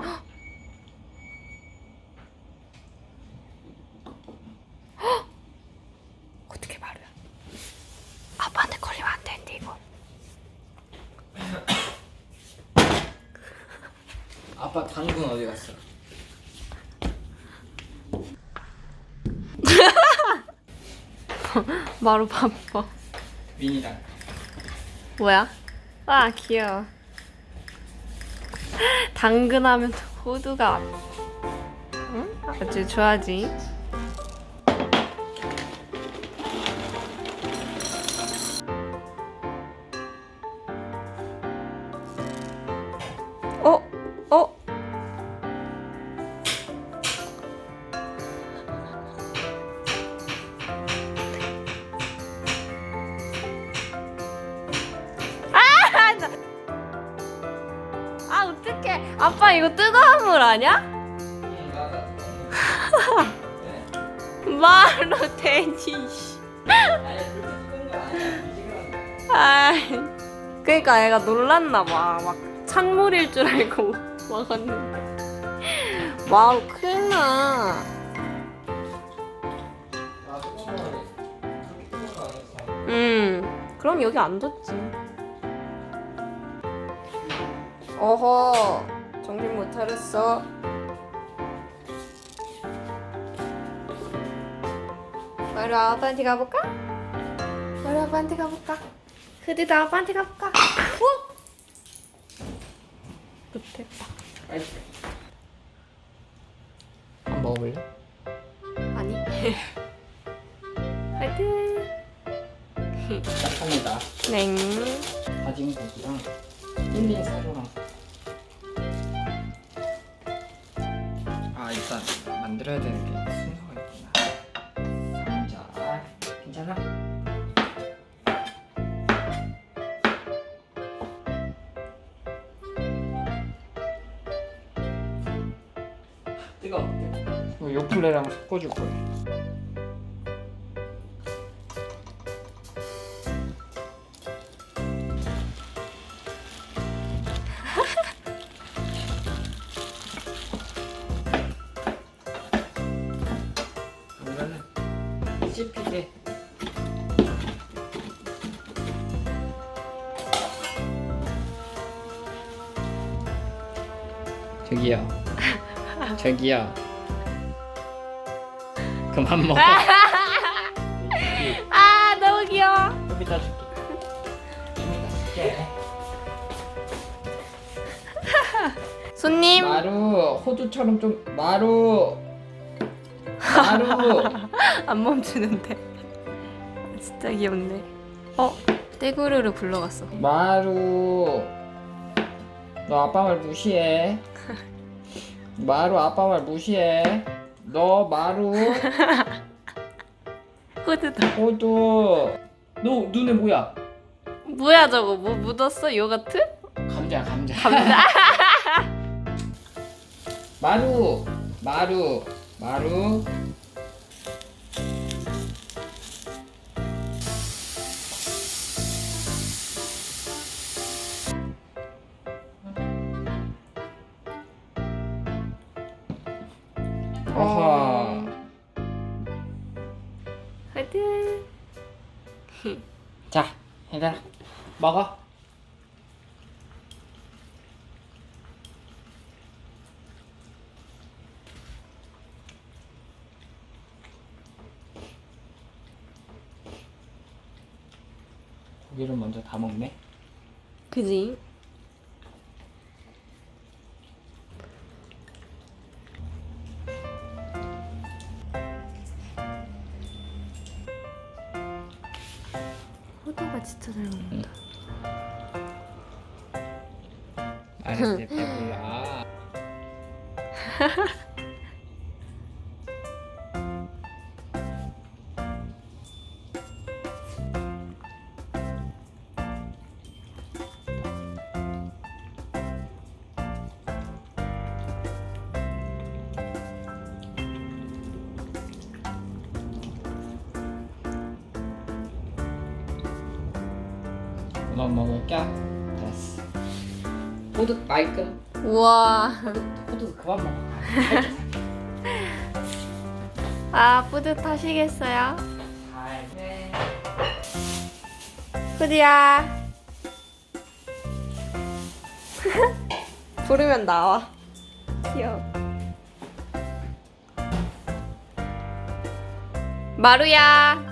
어떻게 말해? 아빠한테 걸리면 안 되는데 이거. 아빠 당근 어디 갔어? 마루 바빠. 민이랑 뭐야? 아 귀여워. 당근 하면 호두가 응? 아주 좋아하지. 어? 어? 아빠 이거 뜨거운 물 맞아 말로 되지 아니야 아이 그러니까 애가 놀랐나 봐 막 찬물일 줄 알고 먹었는데. 와우 아 아니었어 음 그럼 여기 안 뒀지. 어허 정신 못 차렸어 마루 아빠한테 가볼까? 마루 아빠한테 가볼까? 흐드도 아빠한테 가볼까? 어? 못했다 빨리 안 먹어볼래? 아니 화이팅 시작합니다 냉 다진 고기랑 힐링 사료랑 일단 만들어야 되는 게 순서가 있구나. 상자 괜찮아? 뜨거 이거 요플레랑 섞어줄 이 저기요. 저기요. 그만 먹어. 아 너무 귀여워. 좀 이따 줄게 좀 이따 줄게. 손님. 마루 호두처럼 좀 마루. 마루. 안 멈추는데. 진짜 귀엽네. 어 떼구르르 불러갔어. 마루 너 아빠 말 무시해. 마루 아빠 말 무시해. 너 마루. 후드다 호두. 너 눈에 뭐야? 뭐야 저거? 뭐 묻었어? 요거트? 감자야 감자. 마루 마루 마루 어허 화이팅! 자 얘들아 먹어. 고기를 먼저 다 먹네. 그지? 진짜 잘 먹는다. 알았을 때 배불러 너 먹을까? 됐어 호두 마이크. 우와. 호두 그만 먹어. 아 뿌듯하시겠어요? 아, 네. 후디야. 부르면 나와. 귀여워. 마루야. 에?